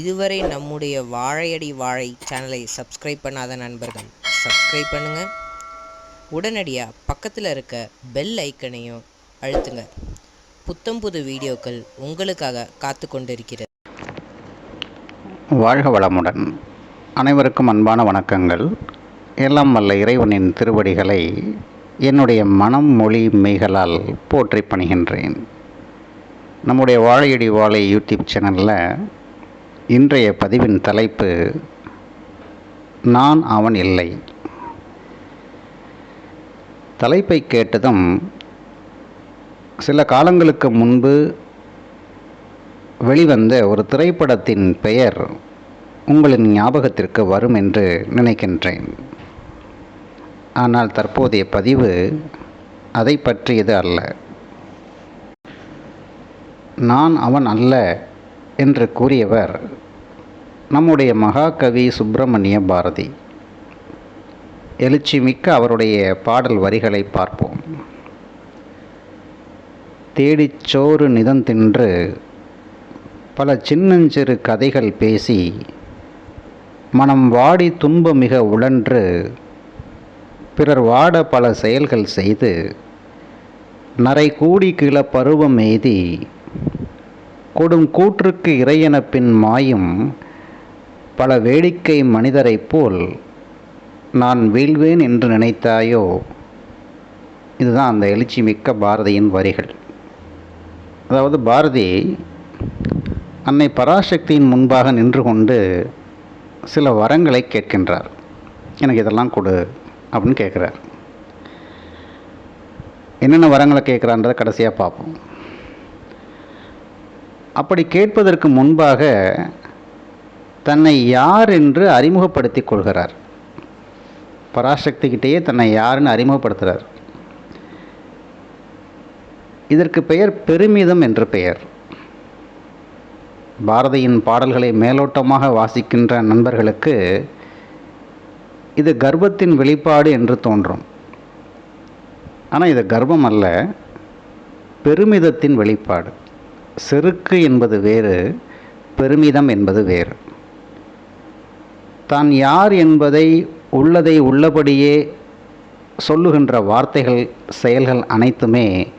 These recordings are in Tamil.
இதுவரை நம்முடைய வாழையடி வாழை சேனலை சப்ஸ்கிரைப் பண்ணாத நண்பர்கள் சப்ஸ்கிரைப் பண்ணுங்கள் உடனடியாக பக்கத்தில் இருக்க பெல் ஐக்கனையும் அழுத்துங்க. புத்தம் புது வீடியோக்கள் உங்களுக்காக காத்து கொண்டிருக்கிறது வாழ்க வளமுடன். அனைவருக்கும் அன்பான வணக்கங்கள். எல்லாம் வல்ல இறைவனின் திருவடிகளை என்னுடைய மனம் மொழி மெய்களால் போற்றி பணிகின்றேன். நம்முடைய வாழையடி வாழை யூடியூப் சேனலில் இன்றைய பதிவின் தலைப்பு நான் அவன் இல்லை. தலைப்பை கேட்டதும் சில காலங்களுக்கு முன்பு வெளிவந்த ஒரு திரைப்படத்தின் பெயர் உங்களின் ஞாபகத்திற்கு வரும் என்று நினைக்கின்றேன். ஆனால் தற்போதைய பதிவு அதை பற்றியது அல்ல. நான் அவன் அல்ல என்று கூறியவர் நம்முடைய மகாகவி சுப்பிரமணிய பாரதி. எழுச்சி மிக்க அவருடைய பாடல் வரிகளை பார்ப்போம். தேடிச் சோறு நிதந்தின்று பல சின்னஞ்சிறு கதைகள் பேசி மனம் வாடி துன்ப மிக உழன்று பிறர் வாட பல செயல்கள் செய்து நரை கூடி கிள பருவம் எய்தி கொடும் கூற்றுக்கு இறையென பின் மாயும் பல வேடிக்கை மனிதரைப் போல் நான் வீழ்வேன் என்று நினைத்தாயோ? இதுதான் அந்த எழுச்சி மிக்க பாரதியின் வரிகள். அதாவது பாரதி அன்னை பராசக்தியின் முன்பாக நின்று கொண்டு சில வரங்களை கேட்கின்றார். எனக்கு இதெல்லாம் கொடு அப்படின்னு கேட்குறார். என்னென்ன வரங்களை கேட்குறான்றதை கடைசியாக பார்ப்போம். அப்படி கேட்பதற்கு முன்பாக தன்னை யார் என்று அறிமுகப்படுத்திக் கொள்கிறார். பராசக்திகிட்டேயே தன்னை யாருன்னு அறிமுகப்படுத்துகிறார் இதற்கு பெயர் பெருமிதம் என்று பெயர். பாரதியின் பாடல்களை மேலோட்டமாக வாசிக்கின்ற நண்பர்களுக்கு இது கர்ப்பத்தின் வெளிப்பாடு என்று தோன்றும். ஆனால் இது கர்ப்பம் அல்ல பெருமிதத்தின் வெளிப்பாடு. செருக்கு என்பது வேறு பெருமிதம் என்பது வேறு. தான் யார் என்பதை உள்ளதை உள்ளபடியே சொல்லுகின்ற வார்த்தைகள் செயல்கள் அனைத்துமே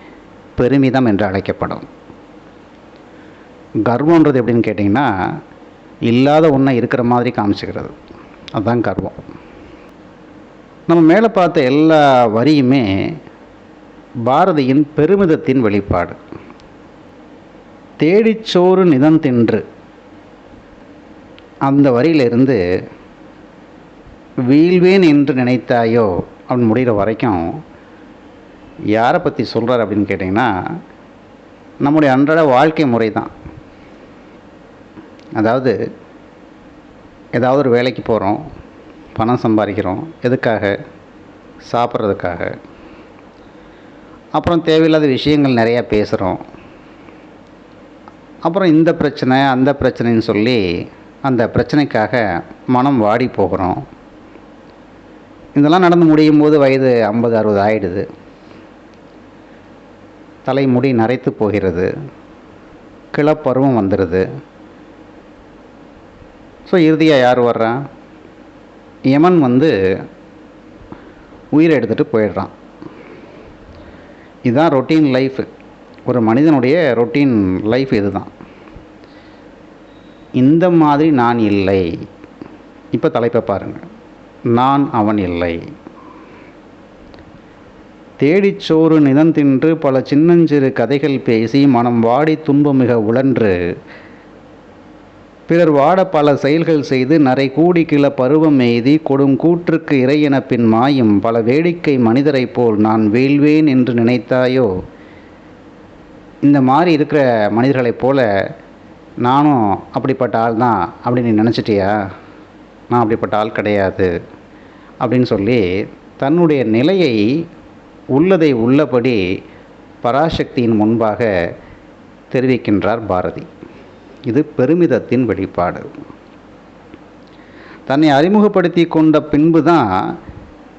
பெருமிதம் என்று அழைக்கப்படும். கர்வன்றது எப்படின்னு கேட்டிங்கன்னா இல்லாத ஒன்றை இருக்கிற மாதிரி காமிச்சுக்கிறது. அதுதான் கர்வம். நம்ம மேலே பார்த்த எல்லா வரியுமே பாரதியின் பெருமிதத்தின் வெளிப்பாடு. தேடிச்சோறு நிதம் தின்று. அந்த வரியிலிருந்து வீழ்வேன் என்று நினைத்தாயோ? அப்படின்னு முடிகிற வரைக்கும் யாரை பற்றி சொல்கிறார் அப்படின்னு கேட்டிங்கன்னா நம்முடைய அன்றாட வாழ்க்கை முறை தான் அதாவது ஏதாவது ஒரு வேலைக்கு போகிறோம் பணம் சம்பாதிக்கிறோம் எதுக்காக? சாப்பிட்றதுக்காக. அப்புறம் தேவையில்லாத விஷயங்கள் நிறையா பேசுகிறோம் அப்புறம் இந்த பிரச்சனை அந்த பிரச்சனைன்னு சொல்லி அந்த பிரச்சனைக்காக மனம் வாடி போகிறோம். இதெல்லாம் நடந்து முடியும் போது வயது ஐம்பது அறுபது ஆயிடுது. தலைமுடி நரைத்து போகிறது. கிளப்பருவம் வந்துடுது ஸோ இறுதியாக யார் வர்றான் யமன் வந்து உயிரை எடுத்துகிட்டு போயிடுறான். இதுதான் ரொட்டீன் லைஃப் ஒரு மனிதனுடைய ரொட்டீன் லைஃப் இதுதான். இந்த மாதிரி நான் இல்லை. இப்போ தலைப்பை பாருங்கள் நான் அவன் இல்லை. தேடிச் சோறு நிதந்தின்று பல சின்னஞ்சிறு கதைகள் பேசி மனம் வாடி துன்பமிக உழன்று. பிறர் வாட பல செயல்கள் செய்து நரை கூடி கிள பருவம் எய்தி கொடும் கூற்றுக்கு இறையென பின் மாயும் பல வேடிக்கை மனிதரைப் போல் நான் வீழ்வேன் என்று நினைத்தாயோ? இந்த மாதிரி இருக்கிற மனிதர்களைப் போல நானும் அப்படிப்பட்ட ஆள் தான் அப்படின்னு நீ நினச்சிட்டியா? நான் அப்படிப்பட்ட ஆள் கிடையாது அப்படின்னு சொல்லி தன்னுடைய நிலையை உள்ளதை உள்ளபடி பராசக்தியின் முன்பாக தெரிவிக்கின்றார் பாரதி. இது பெருமிதத்தின் வெளிப்பாடு. தன்னை அறிமுகப்படுத்தி கொண்ட பின்பு தான்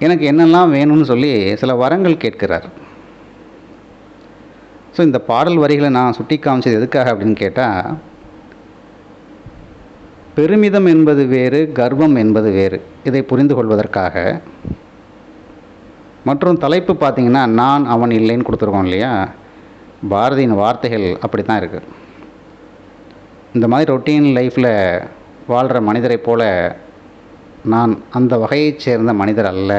எனக்கு என்னெல்லாம் வேணும்னு சொல்லி சில வரங்கள் கேட்கிறார். ஸோ இந்த பாடல் வரிகளை நான் சுட்டி காமிச்சது எதுக்காக அப்படின்னு கேட்டால் பெருமிதம் என்பது வேறு கர்வம் என்பது வேறு. இதை புரிந்து கொள்வதற்காக மற்றும் தலைப்பு பார்த்தீங்கன்னா நான் அவன் இல்லைன்னு கொடுத்துருக்கோம் இல்லையா? பாரதியின் வார்த்தைகள் அப்படி தான் இருக்குது இந்த மாதிரி ரொட்டீன் லைஃப்பில் வாழ்கிற மனிதரைப் போல நான் அந்த வகையைச் சேர்ந்த மனிதர் அல்ல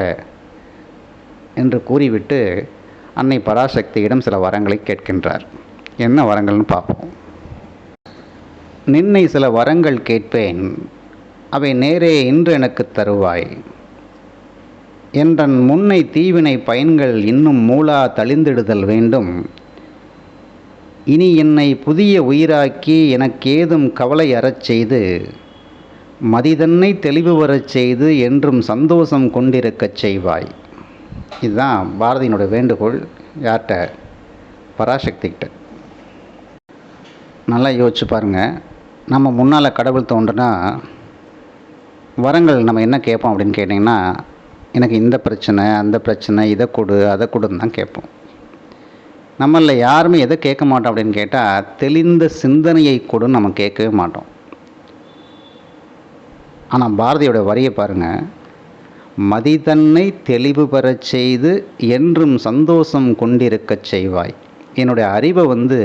என்று கூறிவிட்டு அன்னை பராசக்தியிடம் சில வரங்களை கேட்கின்றார். என்ன வரங்கள்னு பார்ப்போம். நின்னை சில வரங்கள் கேட்பேன் அவை நேரே இன்று எனக்கு தருவாய். என்றன் முன்னை தீவினை பயன்கள் இன்னும் மூலா தளிந்திடுதல் வேண்டும். இனி என்னை புதிய உயிராக்கி எனக்கேதும் கவலை அறச் செய்து மதிதன்னை தெளிவு வரச் செய்து என்றும் சந்தோஷம் கொண்டிருக்கச் செய்வாய். இதுதான் பாரதியினோட வேண்டுகோள். யார்கிட்ட? பராசக்திகிட்ட. நல்லா யோசிச்சு பாருங்கள் நம்ம முன்னால் கடவுள் தோன்றுனா வரங்கள் நம்ம என்ன கேட்போம் அப்படின்னு கேட்டிங்கன்னா எனக்கு இந்த பிரச்சனை அந்த பிரச்சனை இதை கொடு அதை கொடுன்னு தான் கேட்போம். நம்மளில் யாருமே எதை கேட்க மாட்டோம் அப்படின்னு கேட்டால் தெளிந்த சிந்தனையை கொடுன்னு நம்ம கேட்கவே மாட்டோம். ஆனால் பாரதியோட வரியை பாருங்கள் மதிதன்னை தெளிவு பெறச் செய்து என்றும் சந்தோஷம் கொண்டிருக்கச் செய்வாய். என்னுடைய அறிவை வந்து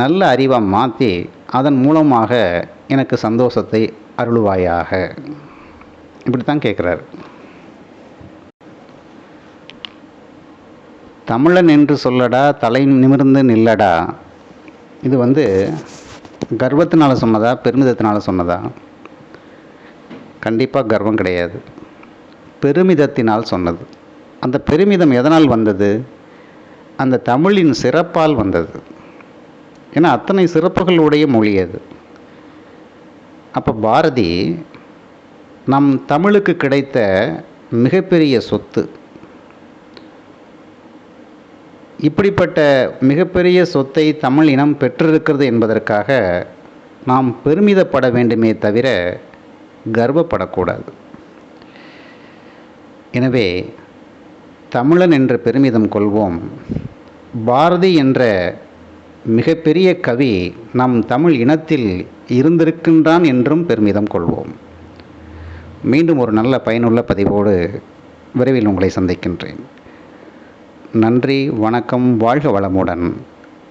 நல்ல அறிவாக மாற்றி அதன் மூலமாக எனக்கு சந்தோஷத்தை அருளுவாயாக. இப்படி தான் கேட்குறாரு. தமிழன் என்று சொல்லடா தலை நிமிர்ந்து நில்லடா. இது வந்து கர்வத்தினால் சொன்னதா பெருமிதத்தினால் சொன்னதா? கண்டிப்பாக கர்வம் கிடையாது. பெருமிதத்தினால் சொன்னது. அந்த பெருமிதம் எதனால் வந்தது? அந்த தமிழின் சிறப்பால் வந்தது. ஏன்னா அத்தனை சிறப்புகளுடைய மொழி அது. அப்போ பாரதி நம் தமிழுக்கு கிடைத்த மிகப்பெரிய சொத்து. இப்படிப்பட்ட மிகப்பெரிய சொத்தை தமிழ் இனம் பெற்றிருக்கிறது என்பதற்காக நாம் பெருமிதப்பட வேண்டுமே தவிர கர்வப்படக்கூடாது. எனவே தமிழன் என்ற பெருமிதம் கொள்வோம். பாரதி என்ற மிகப்பெரிய கவி நம் தமிழ் இனத்தில் இருந்திருக்கின்றான் என்றும் பெருமிதம் கொள்வோம். மீண்டும் ஒரு நல்ல பயனுள்ள பதிவோடு விரைவில் உங்களை சந்திக்கின்றேன். நன்றி வணக்கம் வாழ்க வளமுடன்.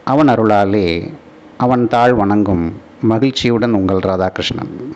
அவன் அருளாலே அவன் தாழ் வணங்கும் மகிழ்ச்சியுடன் உங்கள் ராதாகிருஷ்ணன்.